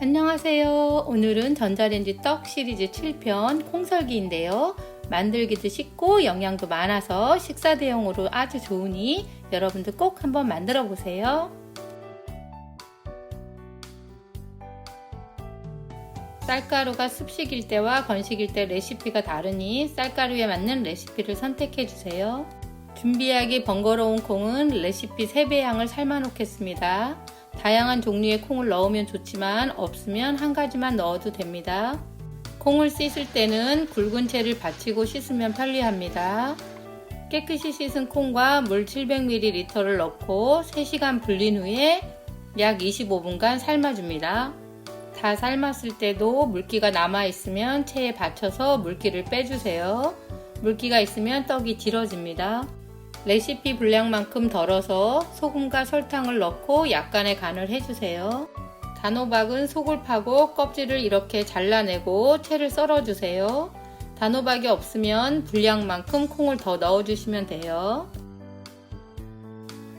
안녕하세요. 오늘은 전자레인지 떡 시리즈 7편 콩설기인데요. 만들기도 쉽고 영양도 많아서 식사 대용으로 아주 좋으니 여러분들 꼭 한번 만들어 보세요. 쌀가루가 습식일 때와 건식일 때 레시피가 다르니 쌀가루에 맞는 레시피를 선택해 주세요. 준비하기 번거로운 콩은 레시피 3배 양을 삶아 놓겠습니다. 다양한 종류의 콩을 넣으면 좋지만 없으면 한 가지만 넣어도 됩니다. 콩을 씻을 때는 굵은 채를 받치고 씻으면 편리합니다. 깨끗이 씻은 콩과 물 700ml를 넣고 3시간 불린 후에 약 25분간 삶아줍니다. 다 삶았을 때도 물기가 남아있으면 체에 받쳐서 물기를 빼주세요. 물기가 있으면 떡이 질어집니다. 레시피 분량만큼 덜어서 소금과 설탕을 넣고 약간의 간을 해주세요. 단호박은 속을 파고 껍질을 이렇게 잘라내고 채를 썰어주세요. 단호박이 없으면 분량만큼 콩을 더 넣어주시면 돼요.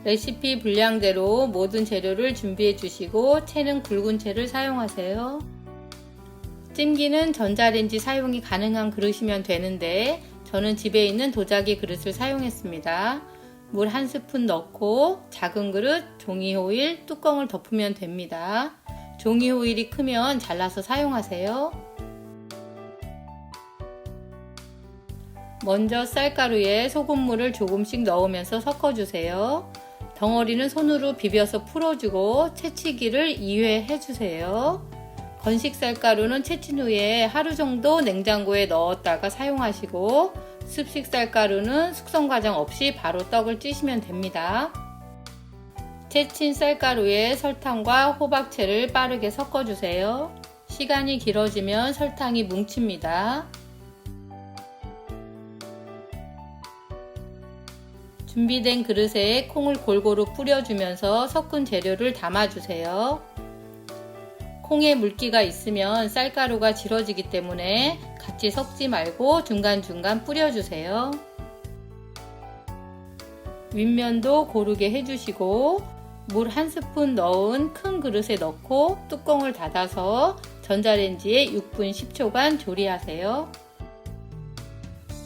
레시피 분량대로 모든 재료를 준비해 주시고 채는 굵은 채를 사용하세요. 찜기는 전자레인지 사용이 가능한 그릇이면 되는데 저는 집에 있는 도자기 그릇을 사용했습니다. 물 한 스푼 넣고 작은 그릇 종이 호일 뚜껑을 덮으면 됩니다. 종이 호일이 크면 잘라서 사용하세요. 먼저 쌀가루에 소금물을 조금씩 넣으면서 섞어주세요. 덩어리는 손으로 비벼서 풀어주고 채치기를 2회 해주세요. 건식 쌀가루는 채친 후에 하루 정도 냉장고에 넣었다가 사용하시고 습식 쌀가루는 숙성 과정 없이 바로 떡을 찌시면 됩니다. 채친 쌀가루에 설탕과 호박채를 빠르게 섞어주세요. 시간이 길어지면 설탕이 뭉칩니다. 준비된 그릇에 콩을 골고루 뿌려주면서 섞은 재료를 담아주세요. 콩에 물기가 있으면 쌀가루가 질어지기 때문에 같이 섞지 말고 중간중간 뿌려주세요. 윗면도 고르게 해주시고 물 한 스푼 넣은 큰 그릇에 넣고 뚜껑을 닫아서 전자레인지에 6분 10초간 조리하세요.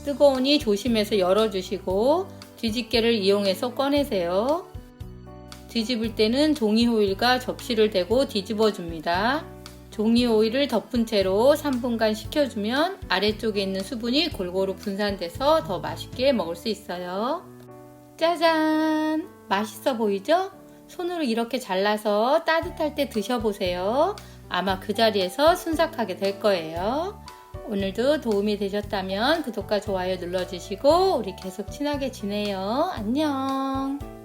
뜨거우니 조심해서 열어주시고 뒤집개를 이용해서 꺼내세요. 뒤집을 때는 종이 호일과 접시를 대고 뒤집어 줍니다. 종이 호일을 덮은 채로 3분간 식혀주면 아래쪽에 있는 수분이 골고루 분산돼서 더 맛있게 먹을 수 있어요. 짜잔! 맛있어 보이죠? 손으로 이렇게 잘라서 따뜻할 때 드셔보세요. 아마 그 자리에서 순삭하게 될 거예요. 오늘도 도움이 되셨다면 구독과 좋아요 눌러주시고 우리 계속 친하게 지내요. 안녕!